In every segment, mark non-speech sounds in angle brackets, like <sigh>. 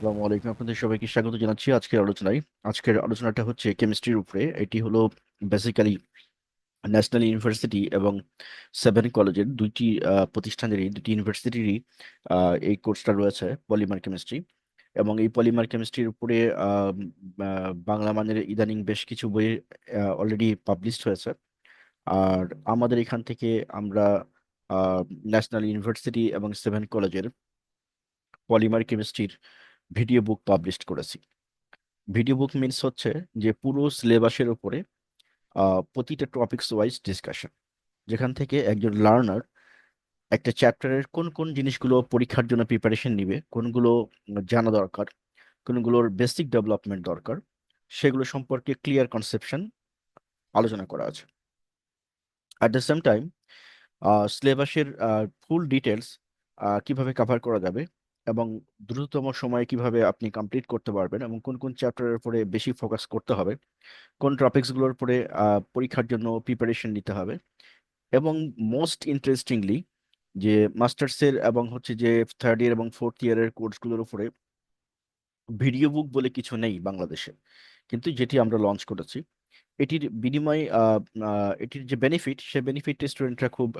আসসালামু আলাইকুম। আপনাদের সবাইকে স্বাগত জানাচ্ছি আজকের আলোচনায়। আজকের আলোচনাটা হচ্ছে কেমিস্ট্রির উপরে। এটি হলো বেসিক্যালি ন্যাশনাল ইউনিভার্সিটি এবং সেভেন কলেজের দুইটি প্রতিষ্ঠানেরই দুটি ইউনিভার্সিটিরই এই কোর্সটা রয়েছে পলিমার কেমিস্ট্রি এবং এই পলিমার কেমিস্ট্রির উপরে বাংলা মানের ইদানিং বেশ কিছু বই অলরেডি পাবলিশড হয়েছে। আর আমাদের এখান থেকে আমরা ন্যাশনাল ইউনিভার্সিটি এবং সেভেন কলেজের পলিমার কেমিস্ট্রির ভিডিও বুক পাবলিশ করেছি। ভিডিও বুক মিনস হচ্ছে যে পুরো সিলেবাসের আহ, প্রতিটা টপিকস ওয়াইজ ডিসকাশন যেখান থেকে একজন লার্নার একটা চ্যাপ্টারের কোন কোন জিনিসগুলো পরীক্ষার জন্য প্রিপারেশন নিবে কোনগুলো জানা দরকার কোনগুলোর বেসিক ডেভেলপমেন্ট দরকার সেগুলো সম্পর্কে ক্লিয়ার কনসেপশন আলোচনা করা আছে। অ্যাট দ্য সেম টাইম সিলেবাসের ফুল ডিটেলস কীভাবে কভার করা যাবে এবং দ্রুততম সময়ে কীভাবে আপনি কমপ্লিট করতে পারবেন এবং কোন কোন চ্যাপ্টারের উপরে বেশি ফোকাস করতে হবে, কোন টপিকসগুলোর উপরে পরীক্ষার জন্য প্রিপারেশন নিতে হবে এবং মোস্ট ইন্টারেস্টিংলি যে মাস্টার্সের এবং হচ্ছে যে থার্ড ইয়ার এবং ফোর্থ ইয়ারের কোর্সগুলোর উপরে ভিডিও বুক বলে কিছু নেই বাংলাদেশে। কিন্তু যেটি আমরা লঞ্চ করেছি, এটির বিনিময়ে এটির যে বেনিফিট সে বেনিফিট স্টুডেন্টরা খুব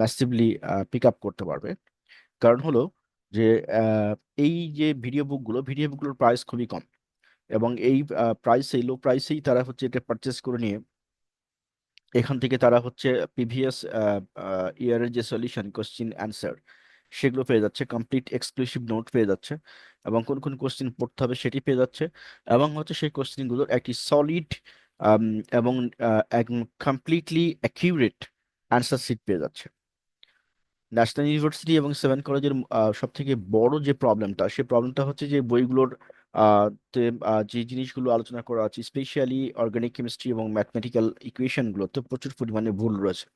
ম্যাসিভলি পিক আপ করতে পারবে। কারণ হলো যে এই যে ভিডিও বুকগুলো ভিডিও বুকগুলোর প্রাইস খুবই কম। এবং এই প্রাইসেই লো প্রাইসেই তারা হচ্ছে এটা পারচেস করে নিয়ে এখান থেকে তারা হচ্ছে প্রিভিয়াস ইয়ারের যে সলিউশন কোশ্চিন অ্যান্সার সেগুলো পেয়ে যাচ্ছে। কমপ্লিট এক্সক্লুসিভ নোট পেয়ে যাচ্ছে এবং কোন কোন কোশ্চিন পড়তে হবে সেটি পেয়ে যাচ্ছে এবং হচ্ছে সেই কোশ্চিনগুলোর একটি সলিড এবং কমপ্লিটলি অ্যাকিউরেট অ্যান্সার শিট পেয়ে যাচ্ছে। ন্যাশনাল ইউনিভার্সিটি এবং সেভেন কলেজের সব থেকে বড় যে প্রবলেমটা সে প্রবলেমটা হচ্ছে যে বইগুলোর যে জিনিসগুলো আলোচনা করা আছে স্পেশালি অর্গানিক কেমিস্ট্রি এবং ম্যাথমেটিক্যাল ইকুয়েশনগুলোতে প্রচুর পরিমাণে ভুল রয়েছে।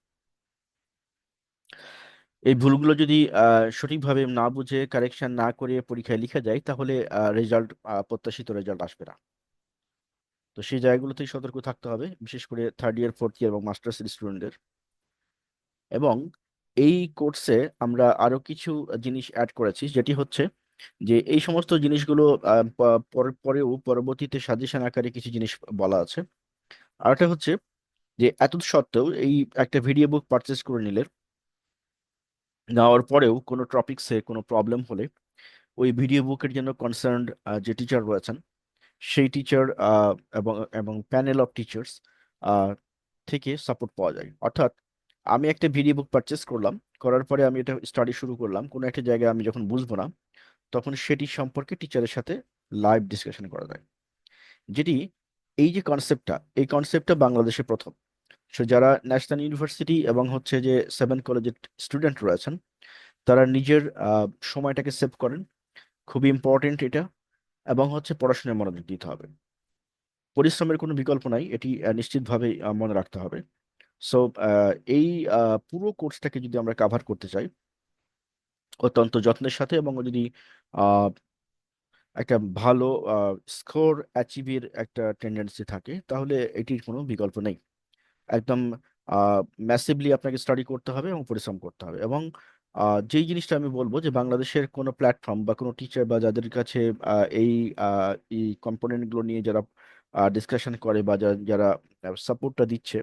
এই ভুলগুলো যদি সঠিকভাবে না বুঝে কারেকশন না করে পরীক্ষায় লিখা যায়, তাহলে রেজাল্ট প্রত্যাশিত রেজাল্ট আসবে না। তো সেই জায়গাগুলোতেই সতর্ক থাকতে হবে, বিশেষ করে থার্ড ইয়ার ফোর্থ ইয়ার এবং মাস্টার্সের স্টুডেন্টদের এবং এই কোর্সে আমরা আরও কিছু জিনিস অ্যাড করেছি, যেটি হচ্ছে যে এই সমস্ত জিনিসগুলো পর- পরেও পরবর্তীতে সাজেশন আকারে কিছু জিনিস বলা আছে। আর একটা হচ্ছে যে এত সত্ত্বেও এই একটা ভিডিও বুক পারচেস করে নিলে নেওয়ার পরেও কোনো টপিক্সে কোনো প্রবলেম হলে ওই ভিডিও বুকের জন্য কনসার্নড যে টিচার রয়েছেন, সেই টিচার এবং এবং প্যানেল অফ টিচার্স থেকে সাপোর্ট পাওয়া যায়। অর্থাৎ আমি একটা ভিডিও বুক পারচেস করলাম, করার পরে আমি এটা স্টাডি শুরু করলাম। কোনো একটা জায়গায় আমি যখন বুঝব না, তখন সেটি সম্পর্কে টিচারের সাথে লাইভ ডিসকাশন করা যায়। যেটি এই যে কনসেপ্টটা এই কনসেপ্টটা বাংলাদেশে প্রথম। সো যারা ন্যাশনাল ইউনিভার্সিটি এবং হচ্ছে যে সেভেন কলেজের স্টুডেন্ট রয়েছেন, তারা নিজের সময়টাকে সেভ করেন। খুবই ইম্পর্টেন্ট এটা এবং হচ্ছে পড়াশোনায় মনোযোগ দিতে হবে। পরিশ্রমের কোনো বিকল্প নাই, এটি নিশ্চিতভাবে মনে রাখতে হবে। সো এই পুরো কোর্সটাকে যদি আমরা কাভার করতে চাই, অত্যন্ত যত্নের সাথে এবং যদি একটা ভালো স্কোর অ্যাচিভের একটা টেন্ডেন্সি থাকে, তাহলে এটির কোনো বিকল্প নেই। একদম ম্যাসিভলি আপনাকে স্টাডি করতে হবে এবং পরিশ্রম করতে হবে এবং যেই জিনিসটা আমি বলব যে বাংলাদেশের কোনো প্ল্যাটফর্ম বা কোনো টিচার বা যাদের কাছে এই এই কম্পোনেন্টগুলো নিয়ে যারা ডিসকাশন করে বা যারা সাপোর্টটা দিচ্ছে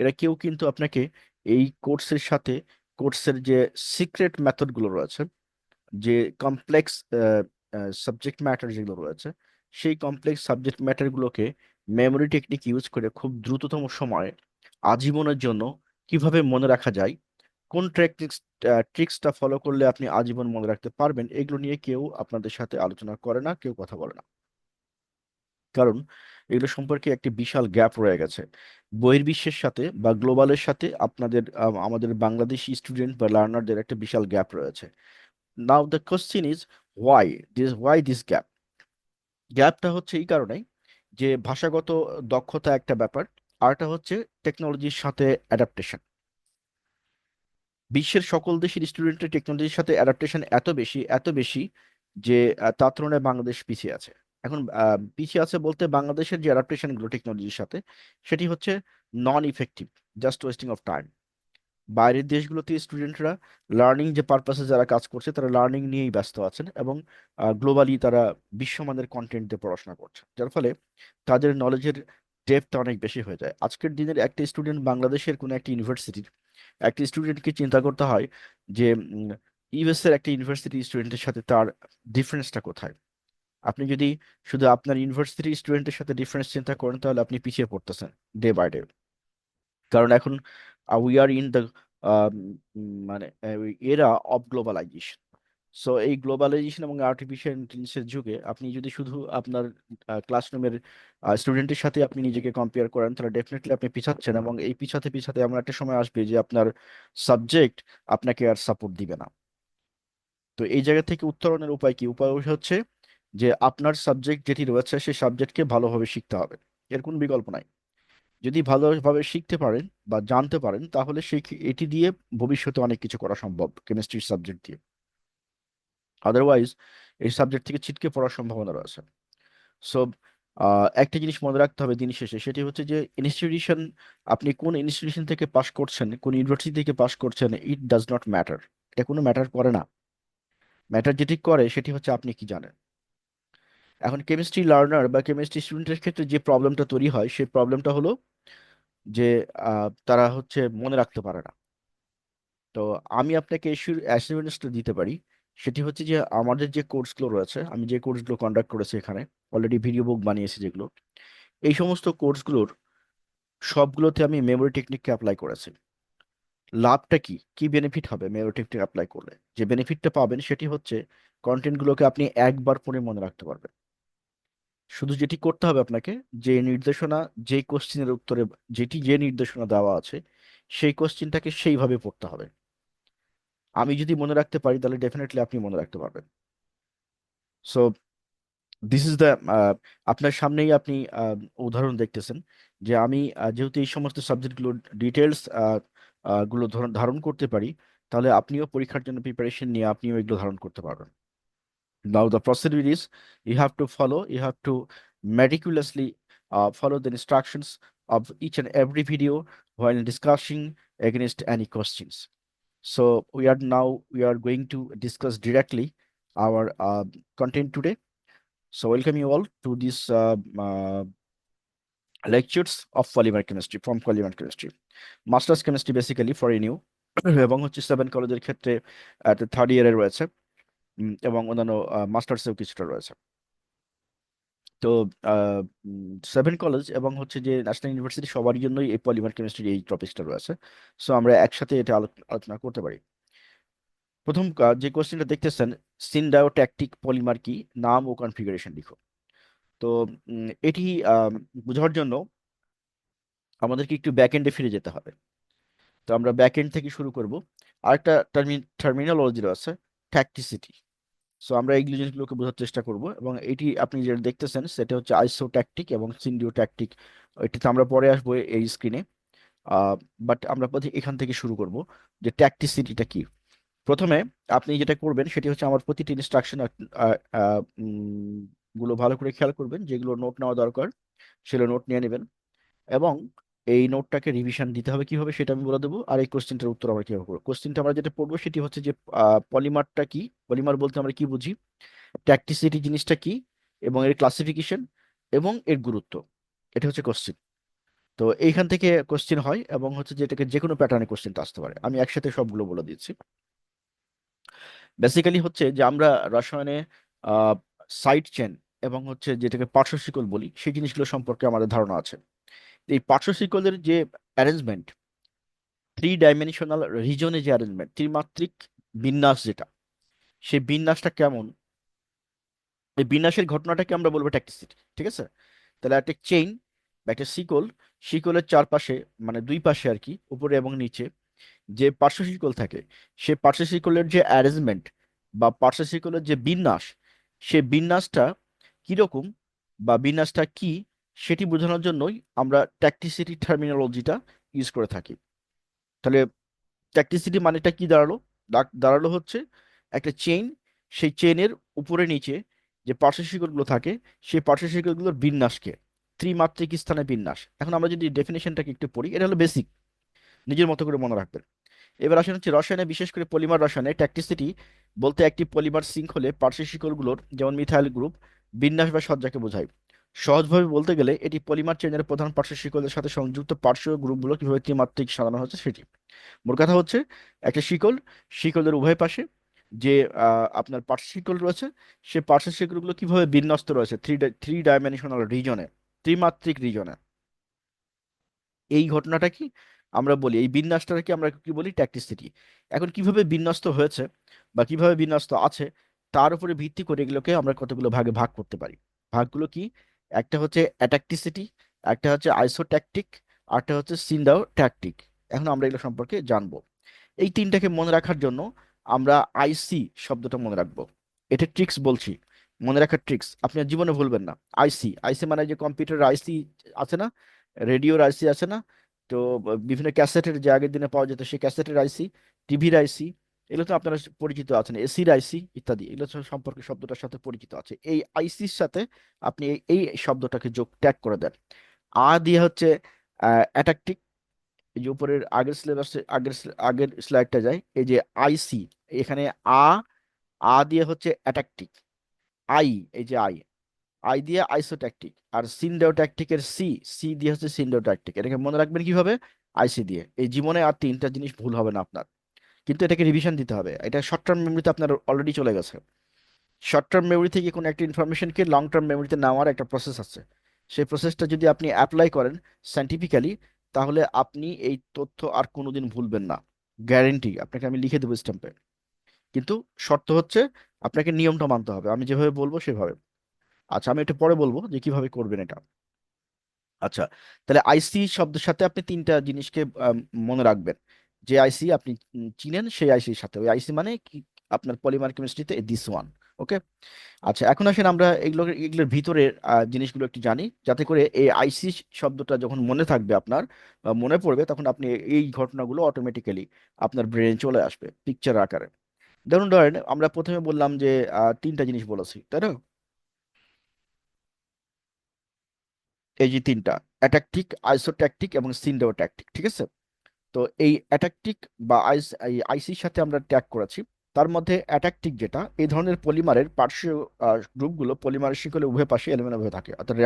এরা কেউ কিন্তু আপনাকে এই কোর্সের সাথে, কোর্সের যে সিক্রেট মেথডগুলো রয়েছে, যে কমপ্লেক্স সাবজেক্ট ম্যাটার যেগুলো রয়েছে, সেই কমপ্লেক্স সাবজেক্ট ম্যাটারগুলোকে মেমোরি টেকনিক ইউজ করে খুব দ্রুততম সময়ে আজীবনের জন্য কীভাবে মনে রাখা যায়, কোন ট্রিক্স ট্রিক্সটা ফলো করলে আপনি আজীবন মনে রাখতে পারবেন, এগুলো নিয়ে কেউ আপনাদের সাথে আলোচনা করে না, কেউ কথা বলে না। কারণ এগুলো সম্পর্কে একটি বিশাল গ্যাপ রয়ে গেছে। বহির্বিশ্বের সাথে বা গ্লোবালের সাথে আপনাদের আম, আমাদের বাংলাদেশি স্টুডেন্ট বা লার্নারদের একটা বিশাল গ্যাপ রয়েছে। Now the question is why this why this gap গ্যাপটা হচ্ছে এই কারণেই যে ভাষাগত দক্ষতা একটা ব্যাপার আরটা হচ্ছে টেকনোলজির সাথে অ্যাডাপ্টেশন বিশ্বের সকল দেশের স্টুডেন্টের টেকনোলজির সাথে অ্যাডাপ্টেশন এত বেশি এত বেশি যে তার তুলনায় বাংলাদেশ পিছিয়ে আছে। এখন পিছিয়ে আছে বলতে বাংলাদেশের যে অ্যাডাপ্টেশনগুলো টেকনোলজির সাথে, সেটি হচ্ছে non effective just wasting of time বাইরের দেশগুলোতে স্টুডেন্টরা লার্নিং যে পারপাসে যারা কাজ করছে, তারা লার্নিং নিয়েই ব্যস্ত আছেন এবং গ্লোবালি তারা বিশ্বমানের কন্টেন্ট দিয়ে পড়াশোনা করছে যার ফলে তাদের নলেজের ডেপথ অনেক বেশি হয়ে যায়। আজকের দিনের একটা স্টুডেন্ট বাংলাদেশের কোনো একটা ইউনিভার্সিটির একটা স্টুডেন্টকে চিন্তা করতে হয় যে ইউএস এর একটা ইউনিভার্সিটি স্টুডেন্টের সাথে তার ডিফারেন্সটা কোথায়? আপনি যদি শুধু আপনার ইউনিভার্সিটি স্টুডেন্টের সাথে ডিফারেন্স চিন্তা করেন, তাহলে আপনি পিছিয়ে পড়তেছেন ডে বাই ডে কারণ এখন উই আর ইন দ্য মানে এরা অফ গ্লোবালাইজেশন সো এই গ্লোবালাইজেশন এবং আর্টিফিশিয়াল ইন্টেলিজেন্সের যুগে আপনি যদি শুধু আপনার ক্লাসরুমের স্টুডেন্টের সাথে আপনি নিজেকে কম্পেয়ার করেন, তাহলে ডেফিনেটলি আপনি পিছাচ্ছেন এবং এই পিছাতে পিছাতে এমন একটা সময় আসবে যে আপনার সাবজেক্ট আপনাকে আর সাপোর্ট দিবে না। তো এই জায়গা থেকে উত্তরণের উপায় কি? উপায় হচ্ছে যে আপনার সাবজেক্ট যেটি রয়েছে সেই সাবজেক্টকে ভালোভাবে শিখতে হবে। এর কোনো বিকল্প নাই। যদি ভালোভাবে শিখতে পারেন বা জানতে পারেন, তাহলে সেই এটি দিয়ে ভবিষ্যতে অনেক কিছু করা সম্ভব কেমিস্ট্রির সাবজেক্ট দিয়ে। আদারওয়াইজ এই সাবজেক্ট থেকে ছিটকে পড়ার সম্ভাবনা রয়েছে। সো একটা জিনিস মনে রাখতে হবে দিন শেষে, সেটি হচ্ছে যে ইনস্টিটিউশন আপনি কোন ইনস্টিটিউশন থেকে পাশ করছেন, কোন ইউনিভার্সিটি থেকে পাশ করছেন ইট ডাজ নট ম্যাটার এটা কোনো ম্যাটার করে না। ম্যাটার যেটি করে, সেটি হচ্ছে আপনি কি জানেন। এখন কেমিস্ট্রি লার্নার বা কেমিস্ট্রি স্টুডেন্টের ক্ষেত্রে যে প্রবলেমটা তৈরি হয়, সেই প্রবলেমটা হলো যে তারা হচ্ছে মনে রাখতে পারে না। তো আমি আপনাকে অ্যাসিউরেন্সটা দিতে পারি। সেটি হচ্ছে যে, আমাদের যে কোর্সগুলো রয়েছে, আমি যে কোর্সগুলো কন্ডাক্ট করেছি এখানে অলরেডি ভিডিও বুক বানিয়েছি যেগুলো, এই সমস্ত কোর্সগুলোর সবগুলোতে আমি মেমোরি টেকনিককে অ্যাপ্লাই করেছি। লাভটা কি? কি বেনিফিট হবে মেমোরি টেকনিক অ্যাপ্লাই করলে? যে বেনিফিটটা পাবেন সেটি হচ্ছে কন্টেন্টগুলোকে আপনি একবার পরে মনে রাখতে পারবেন। শুধু যেটি করতে হবে আপনাকে, যে নির্দেশনা, যে কোশ্চিনের উত্তরে, যেটি যে নির্দেশনা দেওয়া আছে, সেই কোশ্চিনটাকে সেইভাবে পড়তে হবে। আমি যদি মনে রাখতে পারি, তাহলে ডেফিনেটলি আপনি মনে রাখতে পারবেন। সো দিস ইজ দ্য আপনার সামনেই আপনি উদাহরণ দেখতেছেন যে আমি যেহেতু এই সমস্ত সাবজেক্টগুলো ডিটেলসগুলো ধারণ করতে পারি, তাহলে আপনিও পরীক্ষার জন্য প্রিপারেশন নিয়ে আপনিও এগুলো ধারণ করতে পারবেন। Now the procedure is you have to follow, you have to meticulously uh, follow the instructions of each and every video while discussing against any questions. So we are now, we are going to discuss directly our uh, content today. So welcome you all to this uh, uh, lectures of polymer chemistry from polymer chemistry. Master's chemistry basically for a new <coughs> এবং হচ্ছে seven কলেজের ক্ষেত্রে third ইয়ারে রয়েছে এবং অন্যান্য মাস্টার্সেও কিছুটা রয়েছে। তো সেভেন কলেজ এবং হচ্ছে যে ন্যাশনাল ইউনিভার্সিটি সবার জন্যই এই পলিমার কেমিস্ট্রি এই টপিকসটা রয়েছে। সো আমরা একসাথে এটা আলোচনা করতে পারি। প্রথম যে কোয়েশ্চেনটা দেখতেছেন সিনডায়োট্যাকটিক পলিমার কি? নাম ও কনফিগারেশন লিখো। তো এটি বোঝার জন্য আমাদেরকে একটু ব্যাকএন্ডে ফিরে যেতে হবে। তো আমরা ব্যাক এন্ড থেকে শুরু করব। আরেকটা টার্মিনোলজি রয়েছে ট্যাকটিসিটি সো আমরা এই জিনিসগুলোকে বোঝার চেষ্টা করব এবং এটি আপনি যেটা দেখতেছেন সেটা হচ্ছে আইসো ট্যাকটিক এবং সিন্ডিওট্যাকটিক এটিতে আমরা পরে আসব এই স্ক্রিনে বাট আমরা এখান থেকে শুরু করব যে ট্যাকটিসিটিটা কি। প্রথমে আপনি যেটা করবেন সেটি হচ্ছে আমার প্রতিটি ইনস্ট্রাকশনগুলো ভালো করে খেয়াল করবেন যেগুলো নোট নেওয়া দরকার, সেগুলো নোট নিয়ে নেবেন। এবং এই নোটটাকে রিভিশন দিতে হবে কীভাবে সেটা আমি বলে দেবো। আর এই কোশ্চেনটার উত্তর আমরা কীভাবে করব? কোশ্চেনটা আমরা যেটা পড়ব সেটি হচ্ছে যে পলিমারটা কি? পলিমার বলতে আমরা কি বুঝি? ট্যাকটিসিটি জিনিসটা কি? এবং এর ক্লাসিফিকেশন এবং এর গুরুত্ব। এটা হচ্ছে কোশ্চেন তো এইখান থেকে কোশ্চেন হয় এবং হচ্ছে যে এটাকে যে কোনো প্যাটার্নে কোশ্চেনটা আসতে পারে। আমি একসাথে সবগুলো বলে দিচ্ছি। বেসিক্যালি হচ্ছে যে আমরা রসায়নে সাইড চেন এবং হচ্ছে যেটাকে পার্শ্বশিকল বলি, সেই জিনিসগুলো সম্পর্কে আমাদের ধারণা আছে। এই পার্শ্বশিকলের যে অ্যারেঞ্জমেন্ট থ্রি ডাইমেনশনাল রিজনে যে অ্যারেঞ্জমেন্ট ত্রিমাত্রিক বিন্যাস যেটা, সেই বিন্যাসটা কেমন? এই বিন্যাসের ঘটনাটাকে আমরা বলব ট্যাক্টিসিটি ঠিক আছে? তাহলে একটা চেইন বা একটা শিকল, শিকলের চারপাশে মানে দুই পাশে আর কি, উপরে এবং নিচে যে পার্শ্ব শিকল থাকে, সে পার্শ্ব শিকলের যে অ্যারেঞ্জমেন্ট বা পার্শ্ব শিকলের যে বিন্যাস, সে বিন্যাসটা কীরকম বা বিন্যাসটা কি সেটি বোঝানোর জন্যই আমরা ট্যাকটিসিটি টার্মিনোলজিটা ইউজ করে থাকি। তাহলে ট্যাকটিসিটি মানেটা কি দাঁড়াল? দাঁড়াল হচ্ছে একটা চেইন সেই চেইনের উপরে নিচে যে পার্শ্বশিকলগুলো থাকে, সেই পার্শ্বশিকলগুলোর বিন্যাসকে, ত্রিমাত্রিক স্থানে বিন্যাস। এখন আমরা যদি ডেফিনেশনটাকে একটু পড়ি, এটা হলো বেসিক নিজের মতো করে মনে রাখবেন। এবার আসেন হচ্ছে রসায়নে, বিশেষ করে পলিমার রসায়নে ট্যাকটিসিটি বলতে একটি পলিমার শৃঙ্খলে পার্শ্ব শিকলগুলোর যেমন মিথাইল গ্রুপ বিন্যাস বা সজ্জাকে বোঝায়। সহজভাবে বলতে গেলে, এটি পলিমার চেনের প্রধান পার্শ্ব শিকলের সাথে সংযুক্ত পার্শ্ব গ্রুপগুলো কীভাবে ত্রিমাত্রিক সাজানো হচ্ছে সেটি। মোট কথা হচ্ছে, একটা শিকল, শিকলের উভয় পাশে যে আপনার পার্শ্ব শিকল রয়েছে, সে পার্শ্ব শিকলগুলো কীভাবে বিন্যস্ত রয়েছে থ্রি থ্রি ডাইমেনশনাল রিজনে ত্রিমাত্রিক রিজনে এই ঘটনাটা কি? আমরা বলি, এই বিন্যাসটাকে আমরা কি বলি? ট্যাকটিসিটি। এখন কীভাবে বিন্যস্ত হয়েছে বা কীভাবে বিন্যস্ত আছে, তার উপরে ভিত্তি করে এগুলোকে আমরা কতগুলো ভাগে ভাগ করতে পারি? ভাগগুলো কি? একটা হচ্ছে অ্যাটাকটিসিটি একটা হচ্ছে আইসোট্যাকটিক আরটা হচ্ছে সিন্ডাও ট্যাকটিক এখন আমরা এগুলো সম্পর্কে জানব। এই তিনটাকে মনে রাখার জন্য আমরা আইসি শব্দটা মনে রাখব। এটা ট্রিক্স বলছি। মনে রাখার ট্রিক্স আপনি জীবনে ভুলবেন না। আইসি আইসি মানে যে কম্পিউটার আইসি আছে না? রেডিওর আইসি আছে না? তো, বিভিন্ন ক্যাসেটের যে আগের দিনে পাওয়া যেত, সেই ক্যাসেটের আইসি টিভির আইসি এগুলো তো আপনারা পরিচিত আছেন। এসির আইসি ইত্যাদি, এগুলো সম্পর্কে শব্দটার সাথে পরিচিত আছে। এই আইসির সাথে আপনি এই শব্দটাকে যোগ ট্যাগ করে দেন। আ দিয়ে হচ্ছে অ্যাটাকটিক, এই যে উপরের আগের সিলেবাসে আগের আগের স্লাইডটা যায়, এই যে আইসি এখানে আ আ দিয়ে হচ্ছে অ্যাটাকটিক, আই, এই যে আই আই দিয়ে আইসোট্যাকটিক, আর সিন্ডোট্যাকটিকের সি সি দিয়ে হচ্ছে সিন্ডোট্যাকটিক। এটাকে মনে রাখবেন কীভাবে? আইসি দিয়ে। এই জীবনে আর তিনটা জিনিস ভুল হবে না আপনার। কিন্তু এটাকে রিভিশন দিতে হবে। এটা শর্ট টার্ম মেমোরিতে আপনার অলরেডি চলে গেছে। শর্ট টার্ম মেমোরি থেকে কোনো একটা ইনফরমেশনকে লং টার্ম মেমোরিতে নেওয়ার একটা প্রসেস আছে। সেই প্রসেসটা যদি আপনি অ্যাপ্লাই করেন সাইন্টিফিক্যালি তাহলে আপনি এই তথ্য আর কোনোদিন ভুলবেন না। গ্যারেন্টি আপনাকে আমি লিখে দেবো স্ট্যাম্পে কিন্তু শর্ত হচ্ছে আপনাকে নিয়মটা মানতে হবে। আমি যেভাবে বলব সেভাবে। আচ্ছা আমি একটু পরে বলব যে কীভাবে করবেন এটা। আচ্ছা তাহলে আইসি শব্দের সাথে আপনি তিনটা জিনিসকে মনে রাখবেন। যে আইসি আপনি চিনেন, সেই আইসির সাথে। ওই আইসি মানে কি? আপনার পলিমার কেমিস্ট্রিতে দিস ওয়ান ওকে আচ্ছা এখন আসেন আমরা এগুলো, এগুলোর ভিতরের জিনিসগুলো একটু জানি। যাতে করে এই আইসি শব্দটা যখন মনে থাকবে আপনার বা মনে পড়বে, তখন আপনি এই ঘটনাগুলো অটোমেটিক্যালি আপনার ব্রেনে চলে আসবে পিকচার আকারে। ধরুন, ধরেন আমরা প্রথমে বললাম যে তিনটা জিনিস বলেছি, তাই না? এই যে তিনটা অ্যাটাকটিক আইসোট্যাকটিক এবং সিন্ডোট্যাকটিক ঠিক আছে? তো এই অ্যাটাকটিক বা আইসির সাথে আমরা ট্যাগ করেছি। তার মধ্যে অ্যাটাকটিক যেটা, এই ধরনের পলিমারের পার্শ্ব গ্রুপগুলো পলিমারের শিকলে উভয় পাশে এলোমেলোভাবে থাকে, অর্থাৎ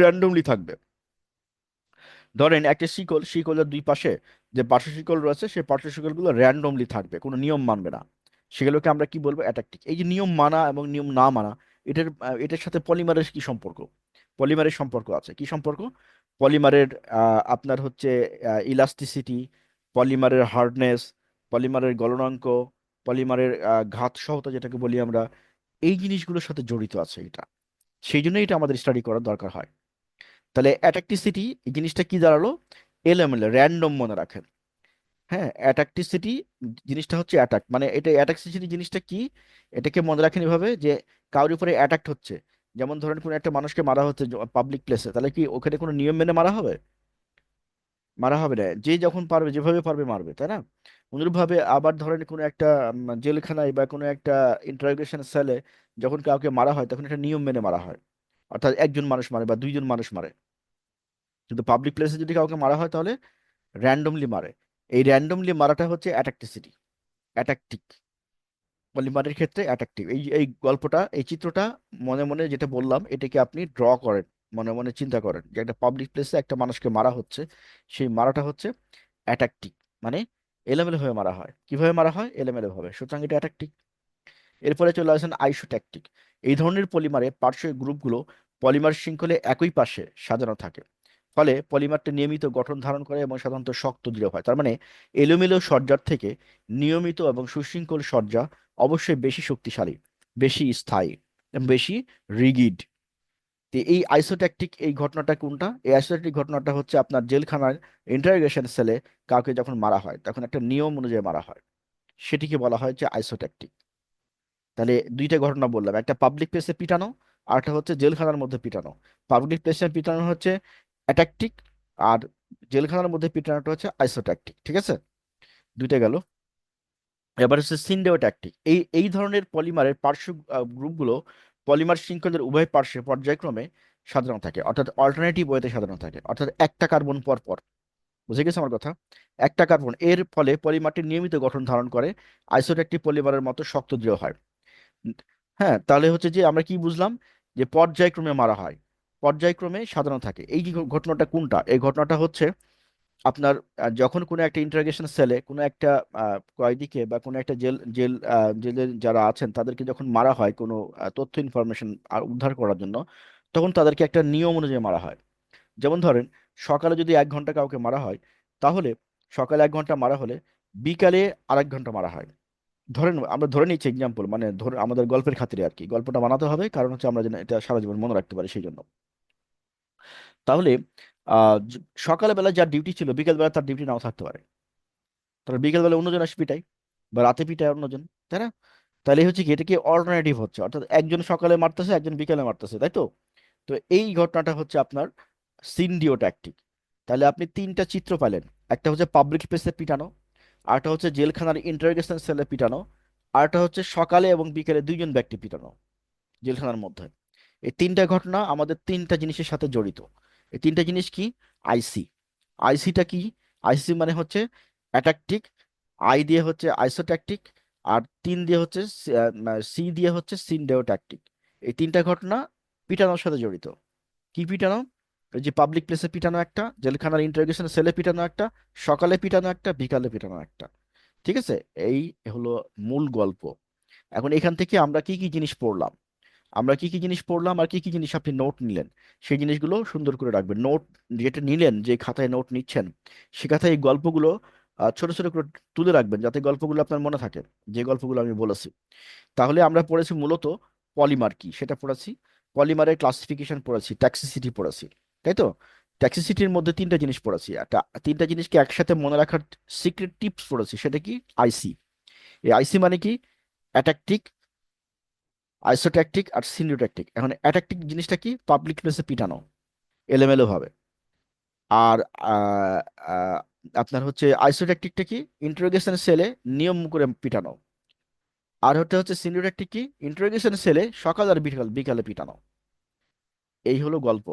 র্যান্ডমলি থাকবে। ধরেন একটা শিকল, শিকলের দুই পাশে যে পার্শ্ব শিকল রয়েছে সেই পার্শ্ব শিকলগুলো র্যান্ডমলি থাকবে, কোনো নিয়ম মানবে না। সেগুলোকে আমরা কি বলব? অ্যাটাকটিক। এই যে নিয়ম মানা এবং নিয়ম না মানা, এটার এটার সাথে পলিমারের কি সম্পর্ক? পলিমারের সম্পর্ক আছে। কি সম্পর্ক? পলিমারের আপনার হচ্ছে ইলাস্টিসিটি পলিমারের হার্ডনেস পলিমারের গলনাঙ্ক, পলিমারের ঘাত সহতা যেটাকে বলি আমরা, এই জিনিসগুলোর সাথে জড়িত আছে এটা। সেই জন্য এটা আমাদের স্টাডি করার দরকার হয়। তাহলে অ্যাট্রাকটিসিটি এই জিনিসটা কি দাঁড়াল? এলোমেলো র্যান্ডম মনে রাখেন। হ্যাঁ অ্যাট্রাকটিসিটি জিনিসটা হচ্ছে অ্যাটাক মানে এটা অ্যাট্রাকটিসিটি জিনিসটা কি? এটাকে মনে রাখেন এভাবে যে, কারোর উপরে অ্যাটাক হচ্ছে। যেমন ধরেন কোনো একটা মানুষকে মারা হচ্ছে পাবলিক প্লেসে তাহলে কি ওখানে কোনো নিয়ম মেনে মারা হবে? মারা হবে না। যে যখন পারবে, যেভাবে পারবে মারবে, তাই না? অনুরূপভাবে আবার ধরেন কোনো একটা জেলখানায় বা কোনো একটা ইন্টারোগেশন সেলে যখন কাউকে মারা হয়, তখন একটা নিয়ম মেনে মারা হয়। অর্থাৎ একজন মানুষ মারে বা দুইজন মানুষ মারে। কিন্তু পাবলিক প্লেসে যদি কাউকে মারা হয়, তাহলে র্যান্ডমলি মারে। এই র্যান্ডমলি মারাটা হচ্ছে অ্যাটাকটিসিটি অ্যাটাকটিক পলিমারের ক্ষেত্রে অ্যাট্রাকটিভ এই এই গল্পটা, এই চিত্রটা মনে মনে যেটা বললাম, এটাকে আপনি ড্র করেন, মনে মনে চিন্তা করেন যে একটা পাবলিক প্লেসে একটা মানুষকে মারা হচ্ছে, সেই মারাটা হচ্ছে অ্যাট্রাকটিভ মানে এলোমেলো হয়ে মারা হয়। কীভাবে মারা হয়? এলোমেলো ভাবে। সুতরাং এটা অ্যাট্রাকটিভ এরপরে চলে আসেন আইসোট্যাকটিক এই ধরনের পলিমারে পার্শ্ব গ্রুপগুলো পলিমার শৃঙ্খলে একই পাশে সাজানো থাকে। ফলে পলিমারটি নিয়মিত গঠন ধারণ করে এবং সাধারণত শক্ত, দৃঢ় হয়। তার মানে এলোমেলো সজ্জার থেকে নিয়মিত এবং সুশৃঙ্খল সজ্জা অবশ্যই বেশি শক্তিশালী, বেশি স্থায়ী এবং বেশি রিগিড এই আইসোট্যাকটিক এই ঘটনাটা কোনটা? এই আইসোট্যাকটিক ঘটনাটা হচ্ছে আপনার জেলখানার ইন্টারোগেশন সেলে কাউকে যখন মারা হয়, তখন একটা নিয়ম অনুযায়ী মারা হয়। সেটিকে বলা হয় যে আইসোট্যাকটিক তাহলে দুইটা ঘটনা বললাম, একটা পাবলিক প্লেসে পিটানো আর একটা হচ্ছে জেলখানার মধ্যে পিটানো। পাবলিক প্লেসে পিটানো হচ্ছে অ্যাটাকটিক আর জেলখানার মধ্যে পিটানোটা হচ্ছে আইসোট্যাকটিক, ঠিক আছে? দুইটা গেল। এবার হচ্ছে সিন্ডেওট্যাকটিক। এই এই ধরনের পলিমারের পার্শ্ব গ্রুপগুলো পলিমার শৃঙ্খলের উভয় পার্শ্বে পর্যায়ক্রমে সাধারণ থাকে, অর্থাৎ অল্টারনেটিভ ওয়েতে সাধারণ থাকে, অর্থাৎ একটা কার্বন পর পর। বুঝে গেছে আমার কথা? একটা কার্বন এর ফলে পলিমারটি নিয়মিত গঠন ধারণ করে আইসোট্যাকটিভ পলিমারের মতো শক্ত দৃঢ় হয়। হ্যাঁ তাহলে হচ্ছে যে আমরা কি বুঝলাম? যে পর্যায়ক্রমে মারা হয়। পর্যায়ক্রমে সাজানো থাকে। এই ঘটনাটা কোনটা? এই ঘটনাটা হচ্ছে আপনার যখন কোনো একটা ইন্টারগেশন সেলে কোনো একটা কয়েদিকে বা কোনো একটা জেল জেল জেলের যারা আছেন, তাদেরকে যখন মারা হয় কোনো তথ্য ইনফরমেশন উদ্ধার করার জন্য, তখন তাদেরকে একটা নিয়ম অনুযায়ী মারা হয়। যেমন ধরেন, সকালে যদি এক ঘণ্টা কাউকে মারা হয়, তাহলে সকালে এক ঘণ্টা মারা হলে বিকালে আরেক ঘণ্টা মারা হয়। ধরেন, আমরা ধরে নিচ্ছি এক্সাম্পল মানে ধরে, আমাদের গল্পের খাতিরে আর কি। গল্পটা বানাতে হবে, কারণ হচ্ছে আমরা যেন এটা সারা জীবন মনে রাখতে পারি সেই জন্য। তাহলে সকালবেলা যার ডিউটি ছিল, বিকেলবেলা তার ডিউটি নাও থাকতে পারে। তাহলে বিকেলবেলা অন্যজন আসে পিটায়, বা রাতে পিটায় অন্যজন, তাই না? তাহলে হচ্ছে কি, এটা কি অল্টারনেটিভ হচ্ছে? অর্থাৎ একজন সকালে মারতেছে, একজন বিকেলে মারতেছে, তাই তো? তো এই ঘটনাটা হচ্ছে আপনার সিনডিও ট্যাকটিক তাহলে আপনি তিনটা চিত্র পেলেন একটা হচ্ছে পাবলিক প্লেসে পিটানো, আরেকটা হচ্ছে জেলখানার ইন্টারোগেশন সেলে পিটানো, আরেকটা হচ্ছে সকালে এবং বিকেলে দুইজন ব্যক্তি পিটানো, জেলখানার মধ্যে। এই তিনটা ঘটনা আমাদের তিনটা জিনিসের সাথে জড়িত। এই তিনটা জিনিস কি? আইসি আইসিটা কি? আইসি মানে হচ্ছে অ্যাটাকটিক আই দিয়ে হচ্ছে আইসোট্যাকটিক আর তিন দিয়ে হচ্ছে সি দিয়ে হচ্ছে সিনডেওট্যাকটিক এই তিনটা ঘটনা পিটানোর সাথে জড়িত। কি পিটানো? যে পাবলিক প্লেসে পিটানো একটা, জেলখানার ইন্টারোগেশন সেলে পিটানো একটা, সকালে পিটানো একটা, বিকালে পিটানো একটা। ঠিক আছে? এই হলো মূল গল্প। এখন এখান থেকে আমরা কি কি জিনিস পড়লাম? আমরা কি কি জিনিস পড়লাম আর কি কি জিনিস আপনি নোট নিলেন? সেই জিনিসগুলো সুন্দর করে রাখবেন। নোট যেটা নিলেন, যে খাতায় নোট নিচ্ছেন, সে খাতায় এই গল্পগুলো ছোট ছোট করে তুলে রাখবেন যাতে গল্পগুলো আপনার মনে থাকে। যে গল্পগুলো আমি বলেছি। তাহলে আমরা পড়েছি মূলত পলিমার কি? সেটা পড়েছি। পলিমারের ক্লাসিফিকেশন পড়েছি টক্সিসিটি পড়েছি, তাই তো? টক্সিসিটির মধ্যে তিনটা জিনিস পড়েছি। একটা, তিনটা জিনিসকে একসাথে মনে রাখার সিক্রেট টিপস পড়েছি, সেটা কি? আইসি এই আইসি মানে কি? অ্যাটাকটিক আইসোট্যাকটিক আর সিনিওট্যাকটিক এখন অ্যাট্যাকটিক জিনিসটা কি? পাবলিক প্লেসে পিটানো, এলোমেলো ভাবে। আর আপনার হচ্ছে আইসোট্যাকটিকটা কি? ইন্টারোগেশন সেলে নিয়ম করে পিটানো। আর হচ্ছে হচ্ছে সিনিওরটি কি? ইন্টারোগেশন সেলে সকাল আর বিকাল, বিকালে পিটানো। এই হলো গল্প।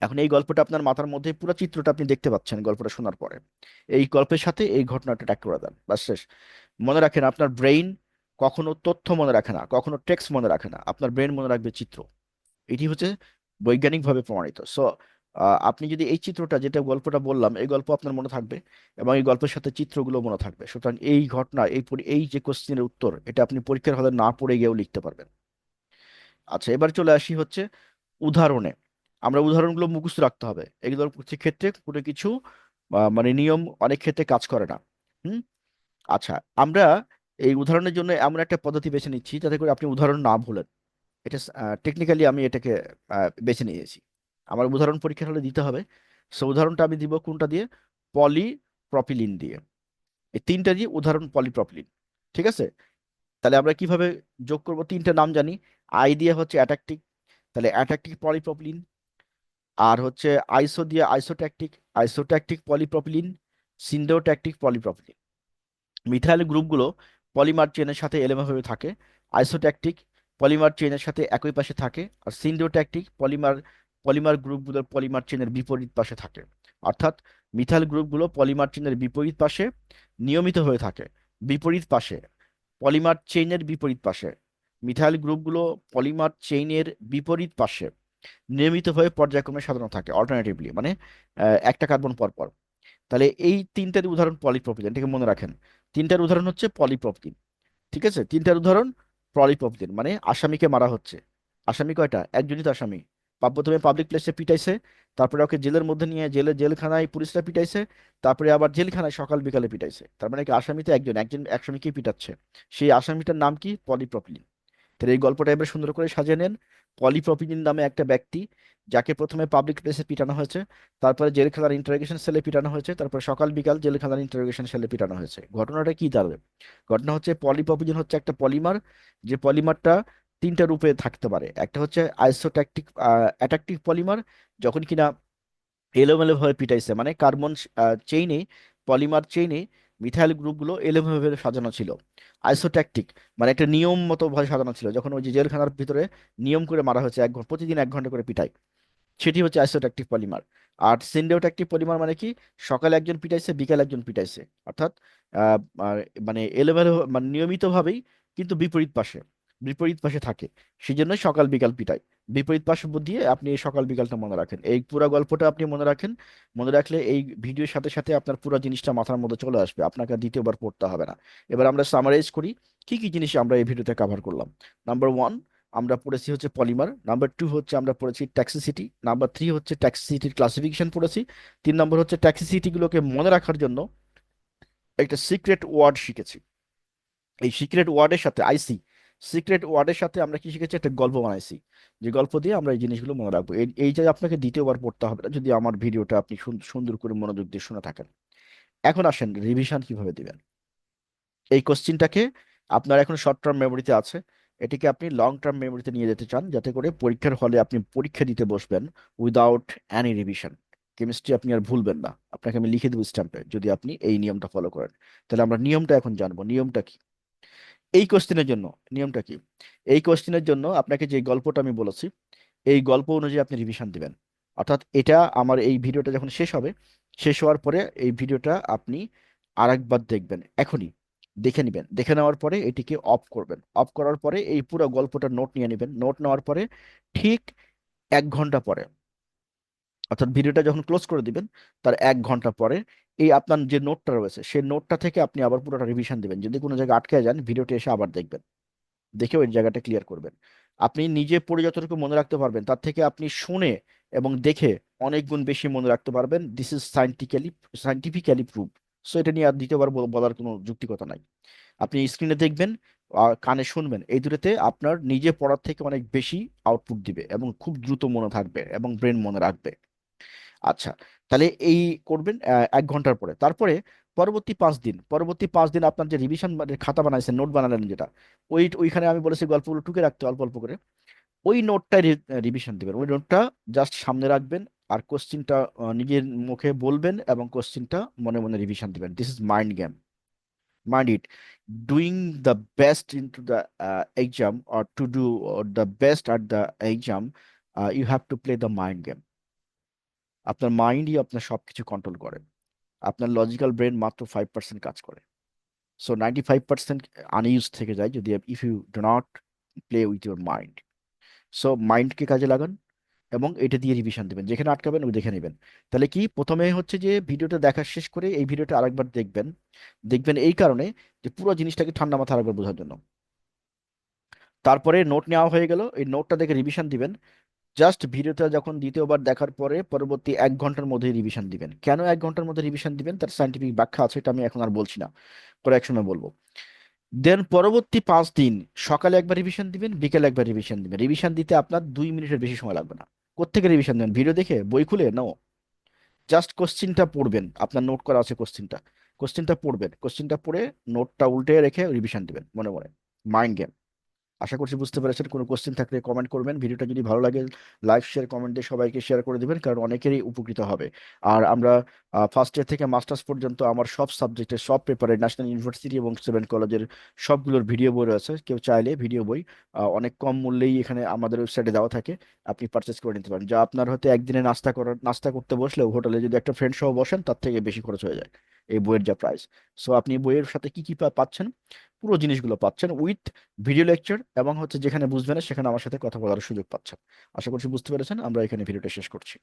এখন এই গল্পটা আপনার মাথার মধ্যে পুরো চিত্রটা আপনি দেখতে পাচ্ছেন গল্পটা শোনার পরে। এই গল্পের সাথে এই ঘটনাটা ট্যাগ করে দেন। বা শেষ। মনে রাখেন আপনার ব্রেইন কখনো তথ্য মনে রাখে না, কখনো টেক্সট মনে রাখে না, আপনার ব্রেন মনে রাখবে চিত্র। এটি হচ্ছে বৈজ্ঞানিকভাবে প্রমাণিত। সো আপনি যদি এই চিত্রটা, যেটা গল্পটা বললাম, এই গল্প আপনার মনে থাকবে এবং এই গল্পের সাথে চিত্রগুলো মনে থাকবে। সুতরাং এই ঘটনা, এই এই যে কোশ্চেনের উত্তর, এটা আপনি পরীক্ষার হলে না পড়ে গিয়েও লিখতে পারবেন। আচ্ছা এবার চলে আসি হচ্ছে উদাহরণে। আমরা উদাহরণগুলো মুখস্থ রাখতে হবে। এগুলোর ক্ষেত্রে কোনো কিছু মানে নিয়ম অনেক ক্ষেত্রে কাজ করে না। হুম? আচ্ছা আমরা এই উদাহরণের জন্য এমন একটা পদ্ধতি বেছে নিচ্ছি, যাতে করে আপনি উদাহরণ না ভুলেন। এটা টেকনিক্যালি আমি এটাকে বেছে নিয়েছি। আমার উদাহরণ পরীক্ষা হলে দিতে হবে। সো উদাহরণটা আমি দিব কোনটা দিয়ে? পলিপ্রপিলিন দিয়ে। এই তিনটা দিয়ে উদাহরণ পলিপ্রপিলিন ঠিক আছে? তাহলে আমরা কীভাবে যোগ করব? তিনটা নাম জানি। আই দিয়ে হচ্ছে অ্যাটাকটিক তাহলে অ্যাটাকটিক পলিপ্রপিলিন আর হচ্ছে আইসো দিয়ে isotactic isotactic polypropylene syndiotactic polypropylene methyl গ্রুপগুলো polymer চেনের সাথে এলোমেলোভাবে থাকে। আইসোট্যাকটিক পলিমার চেনের সাথে একই পাশে থাকে আর সিন্ডোট্যাকটিক পলিমার পলিমার গ্রুপগুলোর পলিমার চেনের বিপরীত পাশে থাকে। অর্থাৎ মিথাইল গ্রুপগুলো পলিমার চেনের বিপরীত পাশে নিয়মিত হয়ে থাকে, বিপরীত পাশে, পলিমার চেইনের বিপরীত পাশে। মিথাইল গ্রুপগুলো পলিমার চেইনের বিপরীত পাশে নিয়মিতভাবে পর্যায়ক্রমে সাজানো থাকে অল্টারনেটিভলি মানে একটা কার্বন পর পর তাহলে এই তিনটার উদাহরণ পলিপ্রপিলিন, এটাকে মনে রাখেন। তিনটার উদাহরণ হচ্ছে পলিপ্রপিলিন ঠিক আছে? তিনটার উদাহরণ পলিপ্রপিলিন মানে আসামিকে মারা হচ্ছে। আসামি কয়টা? একজনই তো আসামি। প্রথমে পাবলিক প্লেসে পিটাইছে, তারপরে ওকে জেলের মধ্যে নিয়ে জেলে, জেলখানায় পুলিশরা পিটাইছে, তারপরে আবার জেলখানায় সকাল বিকালে পিটাইছে। তার মানে কি আসামি তো একজন একজন আসামিকেই পিটাচ্ছে। সেই আসামিটার নাম কি? পলিপ্রপিলিন তাহলে এই গল্পটা এবার সুন্দর করে সাজিয়ে নেন। পলিপ্রপিলিন নামে একটা ব্যক্তি যাকে প্রথমে পাবলিক প্লেসে পিটানো হয়েছে, তারপরে জেলখানার ইন্টারোগেশন সেলে পিটানো হয়েছে, তারপর সকাল বিকাল জেলখানার ইন্টারোগেশন সেলে পিটানো হয়েছে। ঘটনাটা কি দাঁড়াবে ঘটনা হচ্ছে পলিপ্রপিলিন হচ্ছে একটা পলিমার যে পলিমারটা তিনটা রূপে থাকতে পারে। একটা হচ্ছে আইসোট্যাকটিক অ্যাট্রাকটিভ পলিমার যখন কিনা এলোমেলোভাবে পিটাইছে মানে কার্বন চেইনে পলিমার চেইনে মিথাইল গ্রুপগুলো এলোমেলোভাবে সাজানো ছিল। আইসোট্যাকটিক মানে একটা নিয়ম মতো ভাবে সাজানো ছিল, যখন ওই যে জেলখানার ভিতরে নিয়ম করে মারা হয়েছে এক প্রতিদিন এক ঘণ্টা করে পিটাই সেটি হচ্ছে আইসোট্যাকটিক পলিমার। আর সিন্ডেওট্যাক্টিভ পলিমার মানে কি? সকালে একজন পিটাইছে, বিকালে একজন পিটাইছে। অর্থাৎ মানে এলোমেলো মানে নিয়মিতভাবেই কিন্তু বিপরীত পাশে বিপরীত পাশে থাকে। সেই জন্য সকাল বিকাল পিটায়। বিপরীত পাশ দিয়ে আপনি এই সকাল বিকালটা মনে রাখেন। এই পুরো গল্পটা আপনি মনে রাখেন, মনে রাখলে এই ভিডিওর সাথে সাথে আপনার পুরো জিনিসটা মাথার মধ্যে চলে আসবে, আপনাকে দ্বিতীয়বার পড়তে হবে না। এবার আমরা সামারাইজ করি, কি কি জিনিস আমরা এই ভিডিওতে কভার করলাম? নাম্বার ওয়ান আমরা পড়েছি হচ্ছে পলিমার নাম্বার টু হচ্ছে আমরা পড়েছি ট্যাক্সিসিটি নাম্বার থ্রি হচ্ছে ট্যাক্সিসিটির ক্লাসিফিকেশন পড়েছি, তিন নম্বর হচ্ছে ট্যাক্সিসিটিগুলোকে মনে রাখার জন্য একটা সিক্রেট ওয়ার্ড শিখেছি। এই সিক্রেট ওয়ার্ডের সাথে আইসি সিক্রেট ওয়ার্ডের সাথে আমরা কি শিখেছি? একটা গল্প বানাইছি। যে গল্প দিয়ে আমরা এই জিনিসগুলো মনে রাখব। এই যে আপনাকে দ্বিতীয়বার পড়তে হবে না, যদি আমার ভিডিওটা আপনি সুন্দর করে মনোযোগ দিয়ে শুনে থাকেন। এখন আসেন রিভিশন কীভাবে দিবেন? এই কোশ্চিনটাকে আপনার এখন শর্ট টার্ম মেমোরিতে আছে। এটিকে আপনি লং টার্ম মেমোরিতে নিয়ে যেতে চান, যাতে করে পরীক্ষার হলে আপনি পরীক্ষা দিতে বসবেন উইদাউট অ্যানি রিভিশন কেমিস্ট্রি আপনি আর ভুলবেন না। আপনাকে আমি লিখে দেবো স্ট্যাম্পে যদি আপনি এই নিয়মটা ফলো করেন। তাহলে আমরা নিয়মটা এখন জানব। নিয়মটা কি? এই কোশ্চেনের জন্য, নিয়মটা কি? এই কোশ্চেনের জন্য আপনাকে যে গল্পটা আমি বলেছি, এই গল্প অনুযায়ী আপনি রিভিশন দিবেন। অর্থাৎ এটা আমার এই ভিডিওটা যখন শেষ হবে, শেষ হওয়ার পরে এই ভিডিওটা আপনি আরেকবার দেখবেন, এখনই দেখে নেবেন। দেখে নেওয়ার পরে এটিকে অফ করবেন। অফ করার পরে এই পুরো গল্পটার নোট নিয়ে নেবেন। নোট নেওয়ার পরে ঠিক এক ঘণ্টা পরে অর্থাৎ ভিডিওটা যখন ক্লোজ করে দিবেন, তার এক ঘণ্টা পরে এই আপনার যে নোটটা রয়েছে, সেই নোটটা থেকে আপনি আবার পুরোটা রিভিশন দিবেন। যদি কোনো জায়গায় আটকে যান, ভিডিওটি এসে আবার দেখবেন। দেখে ওই জায়গাটা ক্লিয়ার করবেন। আপনি নিজে পড়ে যতটুকু মনে রাখতে পারবেন, তার থেকে আপনি শুনে এবং দেখে অনেক গুণ বেশি মনে রাখতে পারবেন। This is scientifically scientifically prove so এটা নিয়ে আর দ্বিতীয়বার বল- বলার কোনো যুক্তিকতা নাই। আপনি স্ক্রিনে দেখবেন আর কানে শুনবেন। এই দুটোতে আপনার নিজে পড়ার থেকে অনেক বেশি আউটপুট দিবে এবং খুব দ্রুত মনে থাকবে এবং ব্রেন মনে রাখবে। আচ্ছা তাহলে এই করবেন এক ঘণ্টার পরে। তারপরে পরবর্তী পাঁচ দিন পরবর্তী পাঁচ দিন আপনার যে রিভিশন খাতা বানাইছেন নোট বানালেন যেটা ওই ওইখানে আমি বলেছি গল্পগুলো টুকে রাখতে অল্প অল্প করে। ওই নোটটা রিভিশন দিবেন। ওই নোটটা জাস্ট সামনে রাখবেন আর কোশ্চিনটা নিজের মুখে বলবেন এবং কোশ্চিনটা মনে মনে রিভিশন দিবেন। This is mind game mind it doing the best uh, exam or to do uh, the best at the exam uh, you have to play the mind game. আপনার মাইন্ডই আপনার সবকিছু কন্ট্রোল করে। আপনার লজিক্যাল ব্রেন মাত্র five percent কাজ করে। So ninety five percent unuse থেকে যায় যদি if you do not play with your mind so মাইন্ডকে কাজে লাগান এবং এটা দিয়ে রিভিশন দেবেন। যেখানে আটকাবেন, ওই দেখে নেবেন। তাহলে কি? প্রথমে হচ্ছে যে ভিডিওটা দেখা শেষ করে এই ভিডিওটা আরেকবার দেখবেন। দেখবেন এই কারণে যে পুরো জিনিসটাকে ঠান্ডা মাথায় আরেকবার বোঝার জন্য। তারপরে নোট নেওয়া হয়ে গেল। এই নোটটা দেখে রিভিশন দিবেন। জাস্ট ভিডিওটা যখন দ্বিতীয়বার দেখার পরে পরবর্তী এক ঘণ্টার মধ্যে রিভিশন দিবেন। কেন এক ঘণ্টার মধ্যে রিভিশন দিবেন? তার সাইন্টিফিক ব্যাখ্যা আছে, এটা আমি এখন আর বলছি না। পরে এক সময় বলব। দেন পরবর্তী পাঁচ দিন, সকালে একবার রিভিশন দিবেন, বিকেলে একবার রিভিশন দিবেন। রিভিশন দিতে আপনার দুই মিনিটের বেশি সময় লাগবে না। কোত্থেকে রিভিশন দেবেন? ভিডিও দেখে? বই খুলে? নো জাস্ট কোশ্চিনটা পড়বেন। আপনার নোট করা আছে কোশ্চিনটা কোশ্চিনটা পড়বেন। কোশ্চিনটা পড়ে নোটটা উল্টে রেখে রিভিশন দিবেন, মনে মনে। মাইন্ড গেম আশা করছি বুঝতে পেরেছেন। কোনো কোশ্চেন থাকলে কমেন্ট করবেন। ভিডিওটা যদি ভালো লাগে লাইক শেয়ার কমেন্ট সবাইকে শেয়ার করে দিবেন, কারণ অনেকেরই উপকৃত হবে। আর আমরা ফার্স্ট ইয়ার থেকে মাস্টার্স পর্যন্ত আমার সব সাবজেক্টের সব পেপারে ন্যাশনাল ইউনিভার্সিটি এবং সেভেন কলেজের সবগুলোর ভিডিও বই রয়েছে। কেউ চাইলে ভিডিও বই অনেক কম মূল্যেই এখানে আমাদের ওয়েবসাইটে দেওয়া থাকে। আপনি পারচেস করে নিতে পারেন। যা আপনার হয়তো একদিনে নাস্তা করার, নাস্তা করতে বসলেও হোটেলে যদি একটা ফ্রেন্ড সহ বসেন, তার থেকে বেশি খরচ হয়ে যায়। এই বইয়ের যা প্রাইস সো আপনি বইয়ের সাথে কি কি পাচ্ছেন? পুরো জিনিসগুলো পাচ্ছেন উইথ ভিডিও লেকচার এবং হচ্ছে যেখানে বুঝবেন সেখানে আমার সাথে কথা বলার সুযোগ পাচ্ছেন। আশা করছি বুঝতে পেরেছেন, আমরা এখানে ভিডিওটা শেষ করছি।